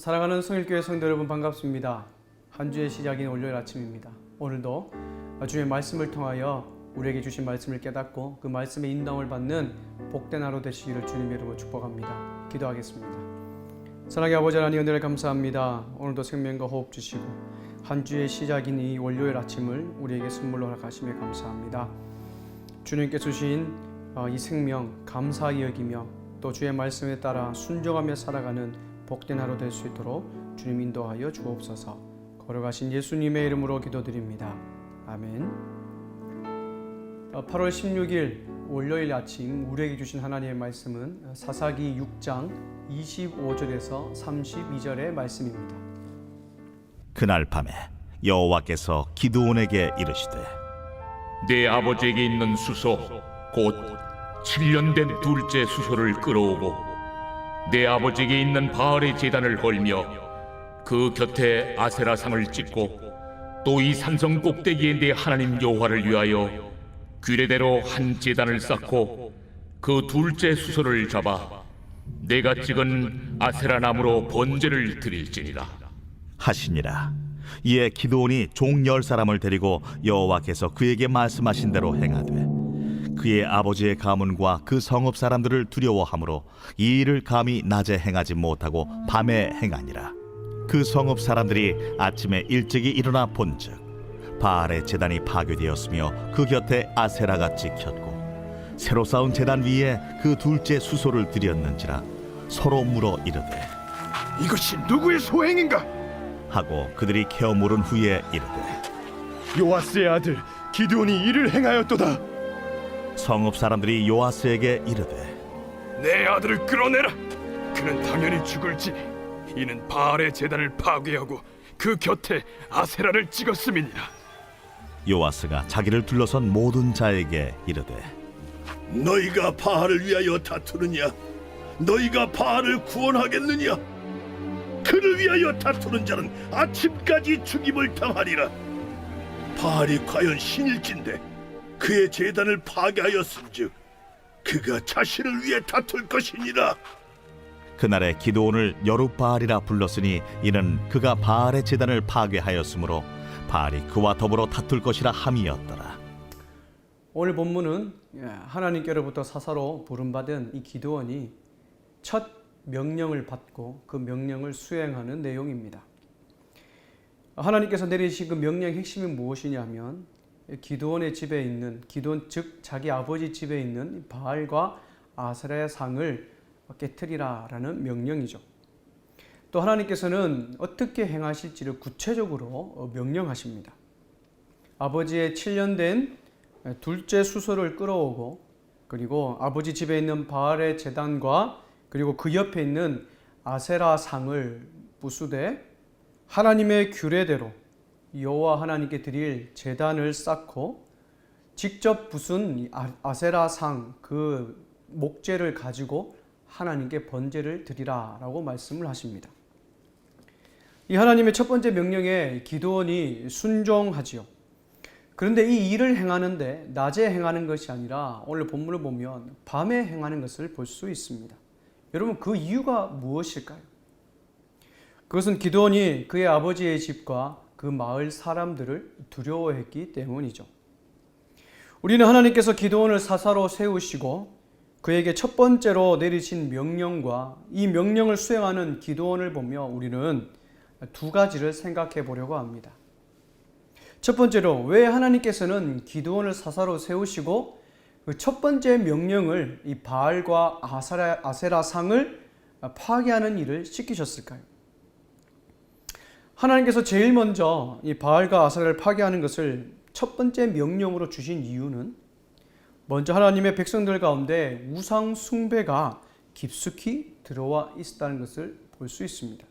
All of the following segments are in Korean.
사랑하는 성일교회 성도 여러분 반갑습니다. 한 주의 시작인 월요일 아침입니다. 오늘도 주의 말씀을 통하여 우리에게 주신 말씀을 깨닫고 그 말씀의 인도을 받는 복된 하루 되시기를 주님 이름으로 축복합니다. 기도하겠습니다. 사랑의 아버지 하나님 은혜를 감사합니다. 오늘도 생명과 호흡 주시고 한 주의 시작인 이 월요일 아침을 우리에게 선물로 허락하심에 감사합니다. 주님께서 주신 어, 이 생명 감사히 여기며 또 주의 말씀에 따라 순종하며 살아가는 복된 하루 될 수 있도록 주님 인도하여 주옵소서. 걸어가신 예수님의 이름으로 기도드립니다. 아멘. 어, 8월 16일 월요일 아침 우리에게 주신 하나님의 말씀은 사사기 6장 25절에서 32절의 말씀입니다. 그날 밤에 여호와께서 기드온에게 이르시되 내 아버지에게 있는 수소 곧 7년 된 둘째 수소를 끌어오고 내 아버지에게 있는 바알의 제단을 헐며 그 곁에 아세라상을 찍고 또 이 산성 꼭대기에 내 하나님 여호와를 위하여 규례대로 한 제단을 쌓고 그 둘째 수소를 잡아 내가 찍은 아세라 나무로 번제를 드릴지니라. 하시니라. 이에 기드온이 종 열 사람을 데리고 여호와께서 그에게 말씀하신 대로 행하되 그의 아버지의 가문과 그 성읍 사람들을 두려워하므로 이 일을 감히 낮에 행하지 못하고 밤에 행하니라 그 성읍 사람들이 아침에 일찍이 일어나 본즉 바알의 제단이 파괴되었으며 그 곁에 아세라가 찍혔고 새로 쌓은 제단 위에 그 둘째 수소를 들였는지라 서로 물어 이르되 이것이 누구의 소행인가? 하고 그들이 캐어 물은 후에 이르되 요아스의 아들 기드온이 이를 행하였도다. 성읍 사람들이 요아스에게 이르되 내 아들을 끌어내라. 그는 당연히 죽을지니 이는 바알의 제단을 파괴하고 그 곁에 아세라를 찍었음이니라. 요아스가 자기를 둘러선 모든 자에게 이르되 너희가 바알을 위하여 다투느냐? 너희가 바알을 구원하겠느냐? 그를 위하여 다투는 자는 아침까지 죽임을 당하리라. 바알이 과연 신일진데 그의 재단을 파괴하였은즉 그가 자신을 위해 다툴 것이니라. 그날에 기도온을 여룻바알이라 불렀으니 이는 그가 바알의 제단을 파괴하였으므로 바알이 그와 더불어 다툴 것이라 함이었더라 오늘 본문은 예, 하나님께로부터 사사로 부름받은 이 기도원이 첫 명령을 받고 그 명령을 수행하는 내용입니다. 하나님께서 내리신 그 명령의 핵심이 무엇이냐면 기도원의 집에 있는 기도원 즉 자기 아버지 집에 있는 바알과 아세라의 상을 깨뜨리라라는 명령이죠. 또 하나님께서는 어떻게 행하실지를 구체적으로 명령하십니다. 아버지의 7년 된 둘째 수소를 끌어오고 그리고 아버지 집에 있는 바알의 제단과 그리고 그 옆에 있는 아세라 상을 부수되 하나님의 규례대로 여호와 하나님께 드릴 제단을 쌓고 직접 부순 아- 아세라 상 그 목재를 가지고 하나님께 번제를 드리라라고 말씀을 하십니다. 이 하나님의 첫 번째 명령에 기도원이 순종하지요. 그런데 이 일을 행하는데 낮에 행하는 것이 아니라 오늘 본문을 보면 밤에 행하는 것을 볼 수 있습니다. 여러분 그 이유가 무엇일까요? 그것은 기도원이 그의 아버지의 집과 그 마을 사람들을 두려워했기 때문이죠. 우리는 하나님께서 기도원을 사사로 세우시고 그에게 첫 번째로 내리신 명령과 이 명령을 수행하는 기도원을 보며 우리는 두 가지를 생각해 보려고 합니다. 첫 번째로 왜 하나님께서는 기도원을 사사로 세우시고 그 첫 번째 명령을 이 바알과 아세라, 상을 파괴하는 일을 시키셨을까요? 하나님께서 제일 먼저 이 바알과 아세라를 파괴하는 것을 첫 번째 명령으로 주신 이유는 먼저 하나님의 백성들 가운데 우상 숭배가 깊숙이 들어와 있었다는 것을 볼 수 있습니다.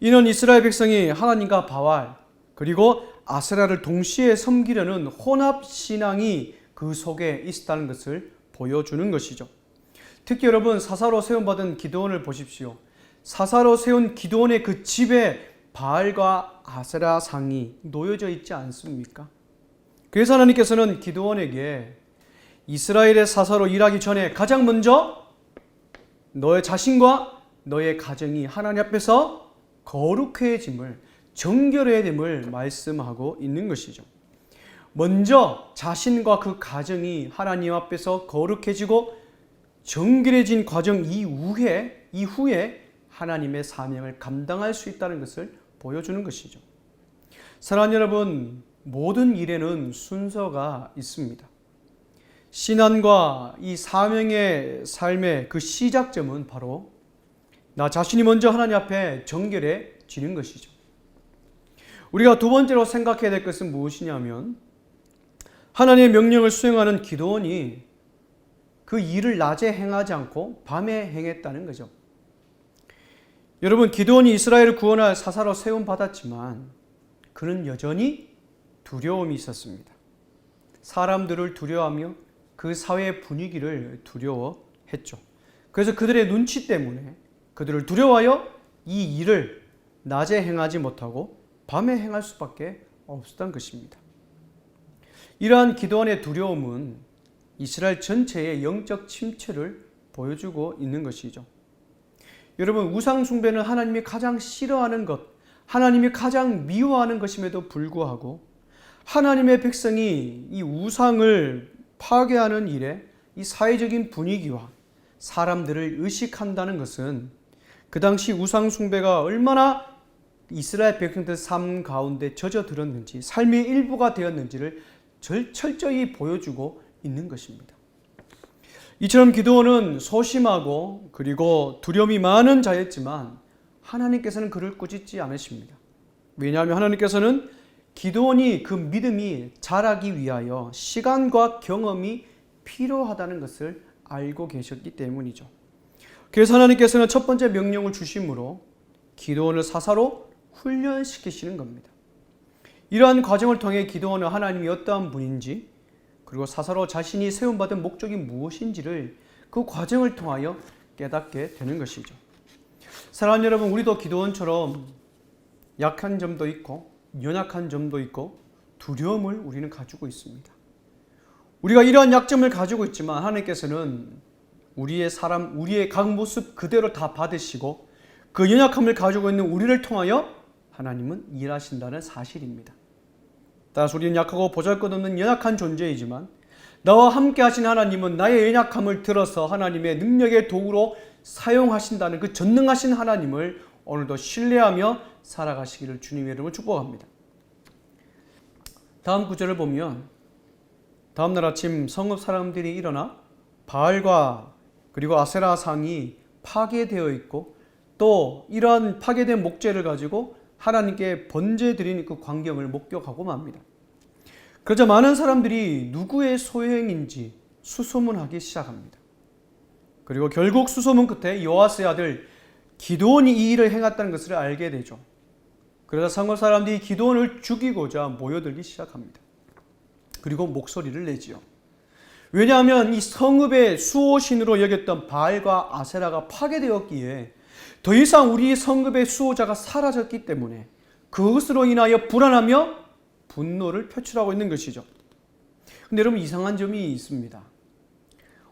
이는 이스라엘 백성이 하나님과 바알 그리고 아세라를 동시에 섬기려는 혼합 신앙이 그 속에 있었다는 것을 보여주는 것이죠. 특히 여러분 사사로 세움받은 기도원을 보십시오. 사사로 세운 기도원의 그 집에 바알과 아세라 상이 놓여져 있지 않습니까? 그래서 하나님께서는 기도원에게 이스라엘의 사사로 일하기 전에 가장 먼저 너의 자신과 너의 가정이 하나님 앞에서 거룩해짐을 정결해짐을 말씀하고 있는 것이죠. 먼저 자신과 그 가정이 하나님 앞에서 거룩해지고 정결해진 과정 이후에 이후에 하나님의 사명을 감당할 수 있다는 것을 보여주는 것이죠. 사랑하는 여러분, 모든 일에는 순서가 있습니다. 신앙과 이 사명의 삶의 그 시작점은 바로 나 자신이 먼저 하나님 앞에 정결해지는 것이죠. 우리가 두 번째로 생각해야 될 것은 무엇이냐면 하나님의 명령을 수행하는 기도원이 그 일을 낮에 행하지 않고 밤에 행했다는 거죠. 여러분, 기도원이 이스라엘을 구원할 사사로 세움 받았지만 그는 여전히 두려움이 있었습니다. 사람들을 두려워하며 그 사회의 분위기를 두려워했죠. 그래서 그들의 눈치 때문에 그들을 두려워하여 이 일을 낮에 행하지 못하고 밤에 행할 수밖에 없었던 것입니다. 이러한 기도원의 두려움은 이스라엘 전체의 영적 침체를 보여주고 있는 것이죠. 여러분, 우상 숭배는 하나님이 가장 싫어하는 것, 하나님이 가장 미워하는 것임에도 불구하고 하나님의 백성이 이 우상을 파괴하는 일에 이 사회적인 분위기와 사람들을 의식한다는 것은 그 당시 우상 숭배가 얼마나 이스라엘 백성들 삶 가운데 젖어들었는지, 삶의 일부가 되었는지를 철저히 보여주고 있는 것입니다. 이처럼 기도원은 소심하고 그리고 두려움이 많은 자였지만 하나님께서는 그를 꾸짖지 않으십니다. 왜냐하면 하나님께서는 기도원이 그 믿음이 자라기 위하여 시간과 경험이 필요하다는 것을 알고 계셨기 때문이죠. 그래서 하나님께서는 첫 번째 명령을 주심으로 기도원을 사사로 훈련시키시는 겁니다. 이러한 과정을 통해 기도원은 하나님이 어떠한 분인지 그리고 사사로 자신이 세움받은 목적이 무엇인지를 그 과정을 통하여 깨닫게 되는 것이죠. 사랑하는 여러분, 우리도 기도원처럼 약한 점도 있고 연약한 점도 있고 두려움을 우리는 가지고 있습니다. 우리가 이러한 약점을 가지고 있지만 하나님께서는 우리의 사람, 우리의 각 모습 그대로 다 받으시고 그 연약함을 가지고 있는 우리를 통하여 하나님은 일하신다는 사실입니다. 따라서 우리는 약하고 보잘것없는 연약한 존재이지만 나와 함께 하신 하나님은 나의 연약함을 들어서 하나님의 능력의 도구로 사용하신다는 그 전능하신 하나님을 오늘도 신뢰하며 살아가시기를 주님의 이름으로 축복합니다. 다음 구절을 보면 다음 날 아침 성읍 사람들이 일어나 바알과 그리고 아세라 상이 파괴되어 있고 또 이러한 파괴된 목재를 가지고 하나님께 번제 드리는 그 광경을 목격하고 맙니다. 그러자 많은 사람들이 누구의 소행인지 수소문하기 시작합니다. 그리고 결국 수소문 끝에 요아스의 아들 기도원이 이 일을 행했다는 것을 알게 되죠. 그러자 성읍 사람들이 기도원을 죽이고자 모여들기 시작합니다. 그리고 목소리를 내지요. 왜냐하면 이 성읍의 수호신으로 여겼던 바알과 아세라가 파괴되었기에 더 이상 우리 성읍의 수호자가 사라졌기 때문에 그것으로 인하여 불안하며 분노를 표출하고 있는 것이죠. 근데 여러분 이상한 점이 있습니다.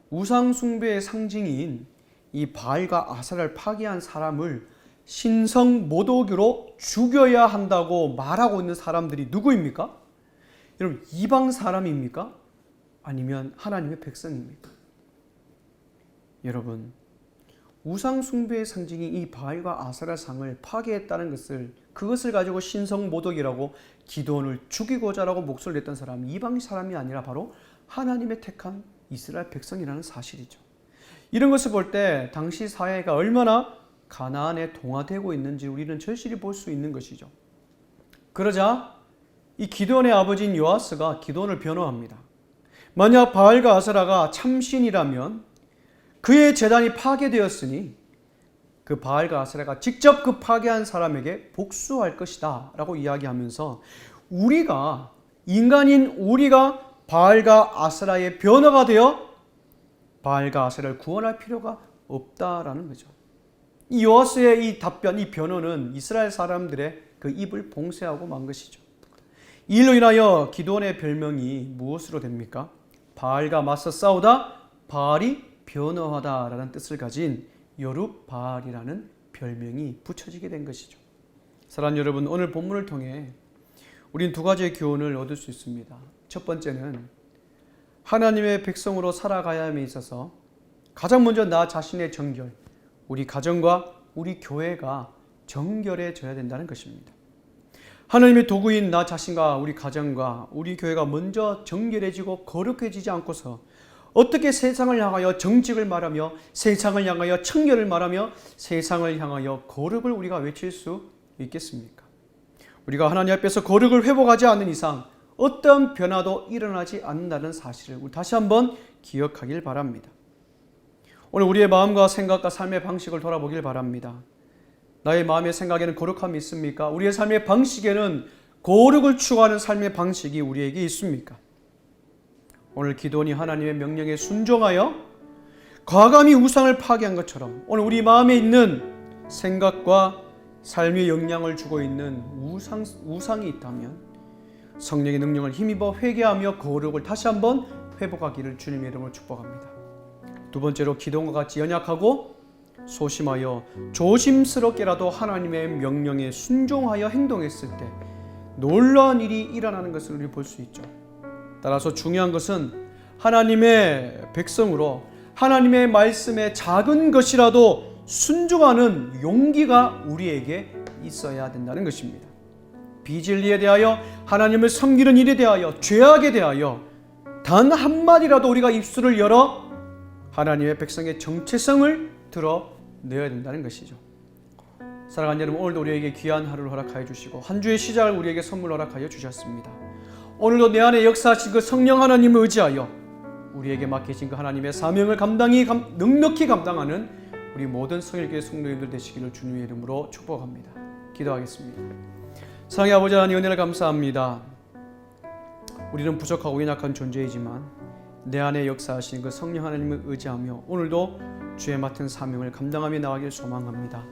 우상 숭배의 상징인 이 바알과 아사를 파괴한 사람을 신성 모독으로 죽여야 한다고 말하고 있는 사람들이 누구입니까? 여러분 이방 사람입니까? 아니면 하나님의 백성입니까? 여러분 우상 숭배의 상징이 이 바알과 아사라 상을 파괴했다는 것을 그것을 가지고 신성 모독이라고 기도원을 죽이고자라고 목소리를 냈던 사람이 이방 사람이 아니라 바로 하나님의 택한 이스라엘 백성이라는 사실이죠. 이런 것을 볼 때 당시 사회가 얼마나 가나안에 동화되고 있는지 우리는 절실히 볼 수 있는 것이죠. 그러자 이 기도원의 아버지인 요아스가 기도원을 변호합니다. 만약 바알과 아사라가 참신이라면 그의 재단이 파괴되었으니 그 바알과 아세라가 직접 그 파괴한 사람에게 복수할 것이다 라고 이야기하면서 우리가 인간인 우리가 바알과 아세라의 변화가 되어 바알과 아세라를 구원할 필요가 없다라는 거죠. 이 요아스의 이 답변, 이 변호는 이스라엘 사람들의 그 입을 봉쇄하고 만 것이죠. 이로 인하여 기도원의 별명이 무엇으로 됩니까? 바알과 맞서 싸우다 바알이 변호하다라는 뜻을 가진 여룻바알이라는 별명이 붙여지게 된 것이죠. 사랑하는 여러분, 오늘 본문을 통해 우린 두 가지의 교훈을 얻을 수 있습니다. 첫 번째는 하나님의 백성으로 살아가야 함에 있어서 가장 먼저 나 자신의 정결, 우리 가정과 우리 교회가 정결해져야 된다는 것입니다. 하나님의 도구인 나 자신과 우리 가정과 우리 교회가 먼저 정결해지고 거룩해지지 않고서 어떻게 세상을 향하여 정직을 말하며 세상을 향하여 청결을 말하며 세상을 향하여 거룩을 우리가 외칠 수 있겠습니까? 우리가 하나님 앞에서 거룩을 회복하지 않는 이상 어떤 변화도 일어나지 않는다는 사실을 우리 다시 한번 기억하길 바랍니다. 오늘 우리의 마음과 생각과 삶의 방식을 돌아보길 바랍니다. 나의 마음의 생각에는 거룩함이 있습니까? 우리의 삶의 방식에는 거룩을 추구하는 삶의 방식이 우리에게 있습니까? 오늘 기도원이 하나님의 명령에 순종하여 과감히 우상을 파괴한 것처럼 오늘 우리 마음에 있는 생각과 삶의 영향을 주고 있는 우상, 우상이 있다면 성령의 능력을 힘입어 회개하며 거룩을 다시 한번 회복하기를 주님의 이름으로 축복합니다. 두 번째로 기도원과 같이 연약하고 소심하여 조심스럽게라도 하나님의 명령에 순종하여 행동했을 때 놀라운 일이 일어나는 것을 우리 볼 수 있죠. 따라서 중요한 것은 하나님의 백성으로 하나님의 말씀에 작은 것이라도 순종하는 용기가 우리에게 있어야 된다는 것입니다. 비진리에 대하여 하나님을 섬기는 일에 대하여 죄악에 대하여 단 한마디라도 우리가 입술을 열어 하나님의 백성의 정체성을 드러내야 된다는 것이죠. 사랑하는 여러분 오늘도 우리에게 귀한 하루를 허락하여 주시고 한 주의 시작을 우리에게 선물 허락하여 주셨습니다. 오늘도 내 안에 역사하신 그 성령 하나님을 의지하여 우리에게 맡기신 그 하나님의 사명을 감당히 감, 넉넉히 감당하는 우리 모든 성일교회 성도님들 되시기를 주님의 이름으로 축복합니다. 기도하겠습니다. 사랑의 아버지 하나님 은혜를 감사합니다. 우리는 부족하고 연약한 존재이지만 내 안에 역사하신 그 성령 하나님을 의지하며 오늘도 주의 맡은 사명을 감당하며 나가길 소망합니다.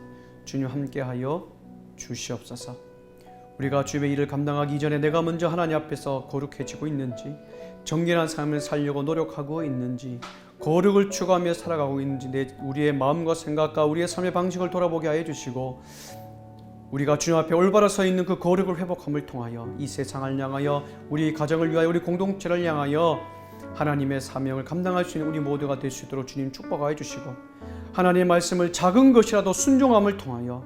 주님 함께하여 주시옵소서. 우리가 주의 일을 감당하기 이전에 내가 먼저 하나님 앞에서 거룩해지고 있는지 정결한 삶을 살려고 노력하고 있는지 거룩을 추구하며 살아가고 있는지 내 우리의 마음과 생각과 우리의 삶의 방식을 돌아보게 하여 주시고 우리가 주님 앞에 올바로 서 있는 그 거룩을 회복함을 통하여 이 세상을 향하여 우리 가정을 위하여 우리 공동체를 향하여 하나님의 사명을 감당할 수 있는 우리 모두가 될 수 있도록 주님 축복하여 주시고 하나님의 말씀을 작은 것이라도 순종함을 통하여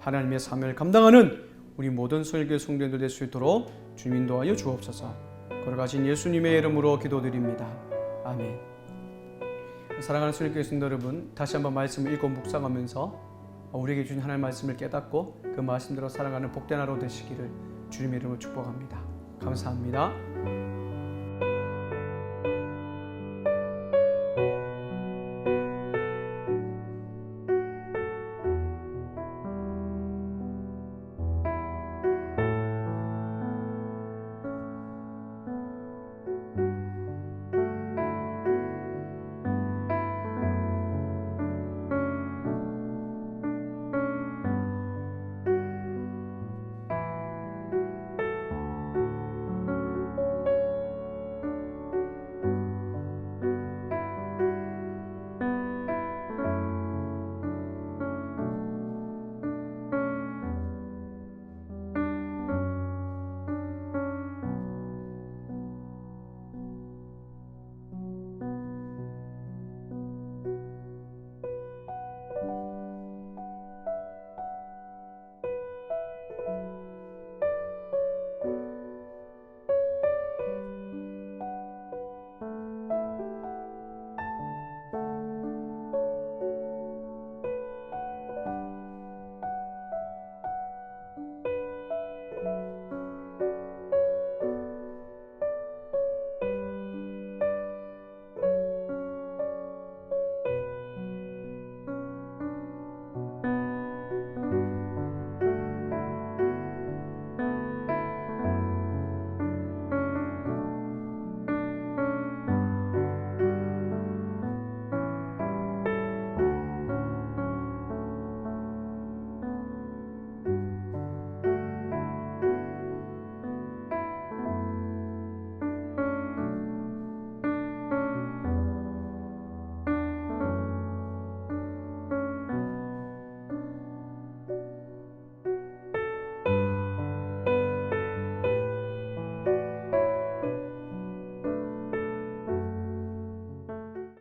하나님의 사명을 감당하는 우리 모든 설교 성도들 될 수 있도록 주님 인도하여 주옵소서. 걸어가신 예수님의 이름으로 기도드립니다. 아멘. 사랑하는 설교 성도 여러분, 다시 한번 말씀을 읽고 묵상하면서 우리에게 주신 하나님의 말씀을 깨닫고 그 말씀대로 살아가는 복된 하루 되시기를 주님의 이름으로 축복합니다. 감사합니다.